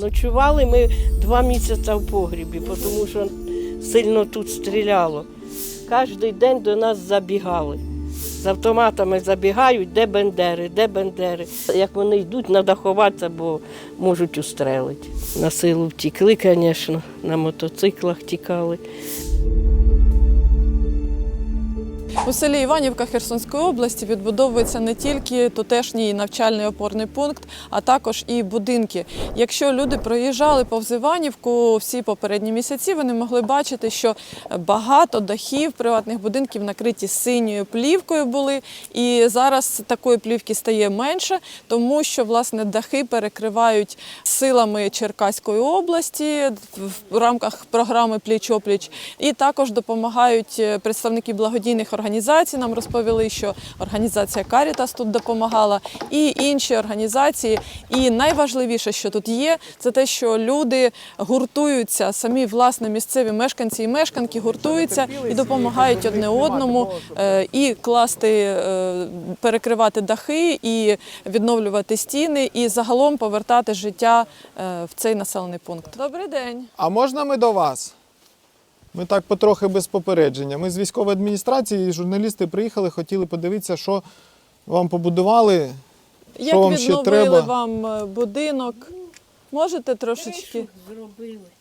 Ночували ми два місяці в погрібі, тому що сильно тут стріляло. Кожен день до нас забігали. З автоматами забігають, де бендери, де бендери. Як вони йдуть, треба ховатися, бо можуть устрелити. На силу втікли, звісно, на мотоциклах тікали. У селі Іванівка Херсонської області відбудовується не тільки тутешній навчальний опорний пункт, а також і будинки. Якщо люди проїжджали повз Іванівку всі попередні місяці, вони могли бачити, що багато дахів приватних будинків накриті синьою плівкою були. І зараз такої плівки стає менше, тому що власне дахи перекривають силами Черкаської області в рамках програми Пліч-опліч. І також допомагають е, представники благодійних організацій. Нам розповіли, що організація Карітас тут допомагала, і інші організації. І найважливіше, що тут є, це те, що люди гуртуються, самі власне місцеві мешканці і мешканки гуртуються і допомагають одне одному е, і класти, е, перекривати дахи, і відновлювати стіни, і загалом повертати життя е, в цей населений пункт. Добрий день. А можна ми до вас? Ми так потрохи без попередження. Ми з військової адміністрації, журналісти приїхали, хотіли подивитися, що вам побудували. Як вам ще відновили треба? вам е, будинок? Можете трошечки?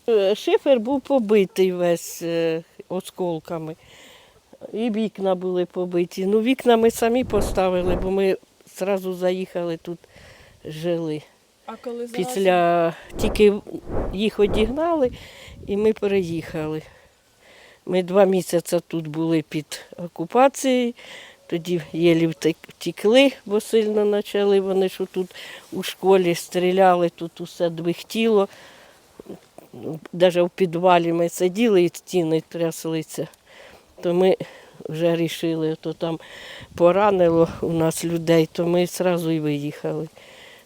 Е, Шифер був побитий весь е, осколками. І вікна були побиті. Ну, вікна ми самі поставили, бо ми одразу заїхали тут жили. А коли Після тільки їх одігнали і ми переїхали. Ми два місяці тут були під окупацією, тоді єлі втекли, бо сильно почали вони, що тут у школі стріляли, тут усе двихтіло. Навіть в підвалі ми сиділи і стіни тряслися. То ми вже вирішили, то там поранило у нас людей, то ми одразу і виїхали.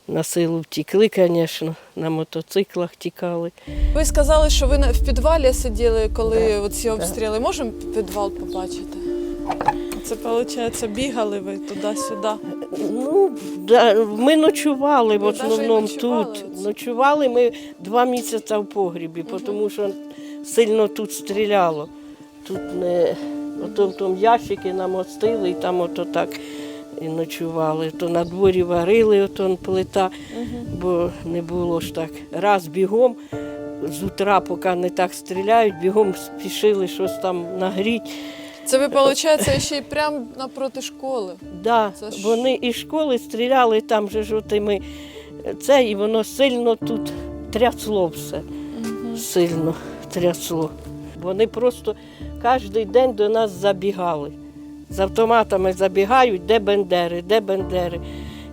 На силу втікли, звісно, на мотоциклах тікали. Ви сказали, що ви в підвалі сиділи, коли оці обстріли. Можемо підвал побачити? Це виходить, бігали ви туди-сюди. Ну, да, ми ночували в основному ночували тут. оце? Ночували ми два місяці в погрібі, тому що сильно тут стріляло. Тут не ото в тому ящики намостили і там ото так і ночували. То на дворі варили, ото плита, бо не було ж так. Раз бігом. З утра, поки не так стріляють, бігом спішили щось там нагріти. Це ви, виходить, ще й прямо напроти школи. Да, ж- вони із школи стріляли там же ж отими. Це і воно сильно тут трясло все. Сильно трясло. Вони просто кожен день до нас забігали. З автоматами забігають, де бендери, де бендери.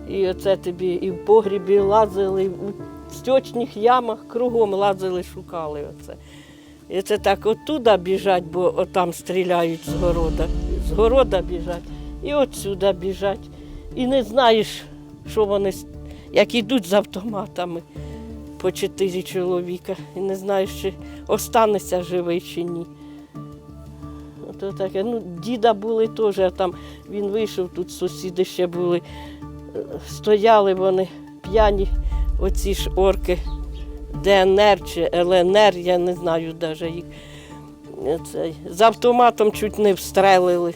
І оце тобі і в погрібі лазили, у сточних ямах кругом лазили, шукали оце. І це так оттуда біжать, бо отам стріляють з города. З города біжать і отсюди біжать. І не знаєш, що вони, як ідуть з автоматами по чотири чоловіка. І не знаєш, чи останеться живий чи ні. Ото таке. Ну, діда були теж, а там він вийшов, тут сусіди ще були. Е, Стояли вони п'яні, оці ж орки. ДНР чи ЛНР, я не знаю навіть їх. Е, Цей, з автоматом чуть не встрелили.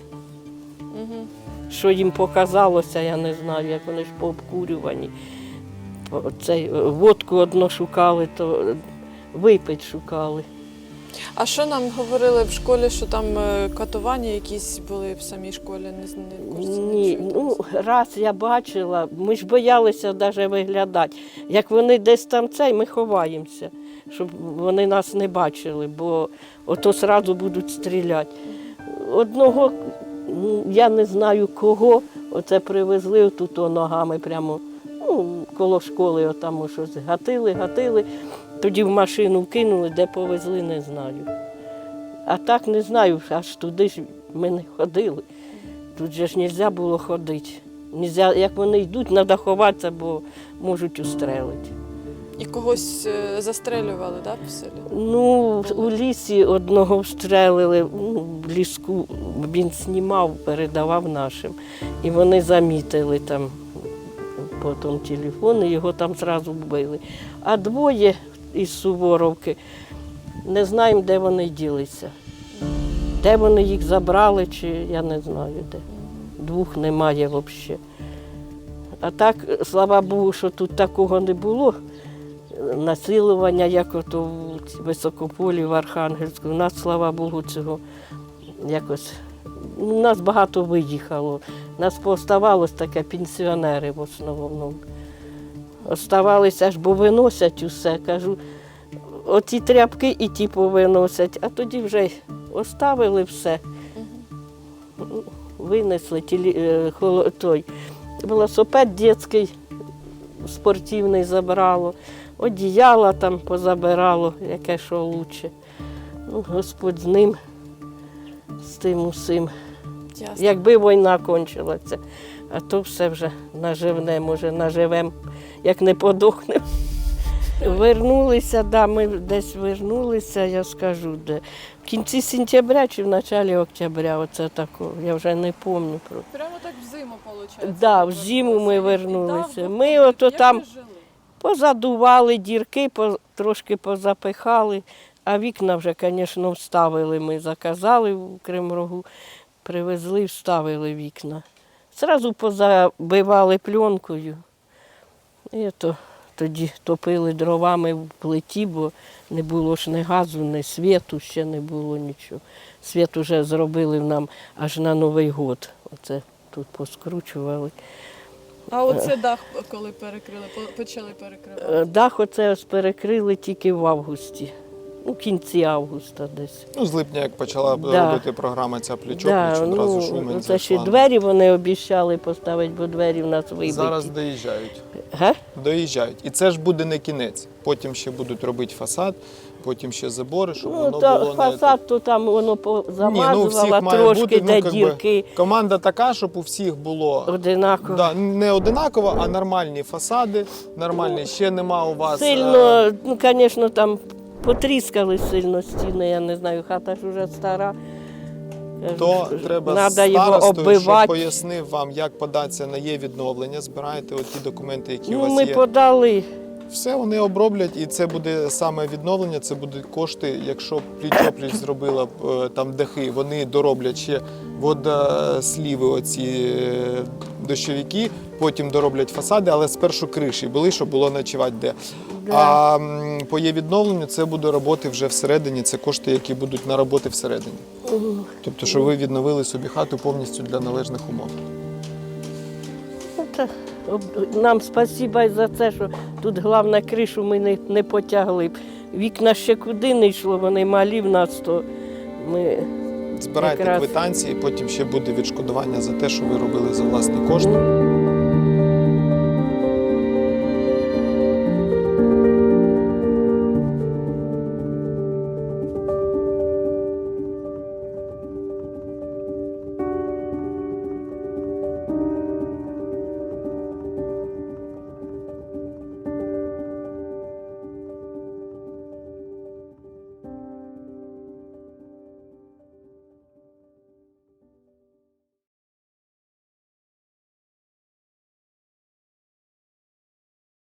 Угу. Що їм показалося, я не знаю, як вони ж пообкурювані. Цей, е, водку одно шукали, то випить шукали. А що нам говорили в школі, що там е, катування якісь були в самій школі? Не, не в курсі, Ні, ну раз я бачила, ми ж боялися навіть виглядати. Як вони десь там цей, ми ховаємося, щоб вони нас не бачили, бо ото одразу будуть стріляти. Одного, ну, я не знаю кого, оце привезли тут ногами прямо ну, коло школи, отам щось гатили, гатили. Тоді в машину вкинули, де повезли, не знаю. А так не знаю, аж туди ж ми не ходили. Тут же ж не можна було ходити. Нельзя, як вони йдуть, треба ховатися, бо можуть устрелити. І когось е, застрелювали, да, в селі? Ну, у лісі одного встрелили, ну, в ліску він знімав, передавав нашим. І вони замітили там по тому телефону, його там зразу вбили. А двоє із Суворовки. Не знаємо, де вони ділися. Де вони їх забрали, чи я не знаю де. Двох немає взагалі. А так, слава Богу, що тут такого не було. Насилування, як ото в Високополі, в Архангельську. У нас, слава Богу, цього якось. У нас багато виїхало. Нас пооставалось таке пенсіонери в основному. Оставалися аж, бо виносять усе. Кажу, оці тряпки і ті повиносять, а тоді вже оставили все. Винесли тілі, е, холо- той велосипед дитячий спортивний забрало, одіяла там позабирало, яке що лучше. Ну, Господь з ним, з тим усім. Ясно. Якби війна кончилася, а то все вже наживне, може, наживемо, як не подохнемо. Вернулися, да, ми десь вернулися, я скажу, де. В кінці сентября чи в початку октября, оце такого, я вже не пам'ятаю. Прямо так в зиму виходить. Да, в зиму ми вернулися. Ми ото там позадували дірки, трошки позапихали, а вікна вже, звісно, вставили. Ми заказали в Кримрогу, привезли, вставили вікна. Зразу позабивали пленкою. І то, тоді топили дровами в плиті, бо не було ж ні газу, ні світу, ще не було нічого. Світ вже зробили нам аж на Новий год. Оце тут поскручували. А оце дах, коли перекрили, почали перекривати. Е, Дах оце ось перекрили тільки в августі, у кінці августа десь. Ну, з липня, як почала Да. робити програма ця плечо, Да, пліч одразу ну, шумен це ще двері вони обіцяли поставити, бо двері в нас вибиті. Зараз доїжджають. Га? Доїжджають. І це ж буде не кінець. Потім ще будуть робити фасад, потім ще забори, щоб Ну, воно та було не фасад, то там воно ну, трошки, бути, ну, де би, дірки Команда така, щоб у всіх було одинаково. да, не одинаково, а нормальні фасади. Нормальні. Ще нема у вас. е, Сильно, ну, звісно, там потріскали сильно стіни, я не знаю, хата ж вже стара. То що треба Надо його старостою, щоб оббивати. пояснив вам, як податися на є відновлення. Збирайте оті документи, які у Ну, вас ми є. подали. Все вони оброблять, і це буде саме відновлення. Це будуть кошти. Якщо пліч-опліч зробила б, е, там дахи, вони дороблять ще водосліви, оці е, дощовики, потім дороблять фасади, але спершу криші були, щоб було ночувати де. А по є відновленню це буде роботи вже всередині. Це кошти, які будуть на роботи всередині. Тобто, що ви відновили собі хату повністю для належних умов. Ну, Нам спасіба за це, що тут головне кришу ми не, не потягли. Вікна ще куди не йшло, вони малі в нас, то ми Збирайте Якраз. квитанції, потім ще буде відшкодування за те, що ви робили за власні кошти.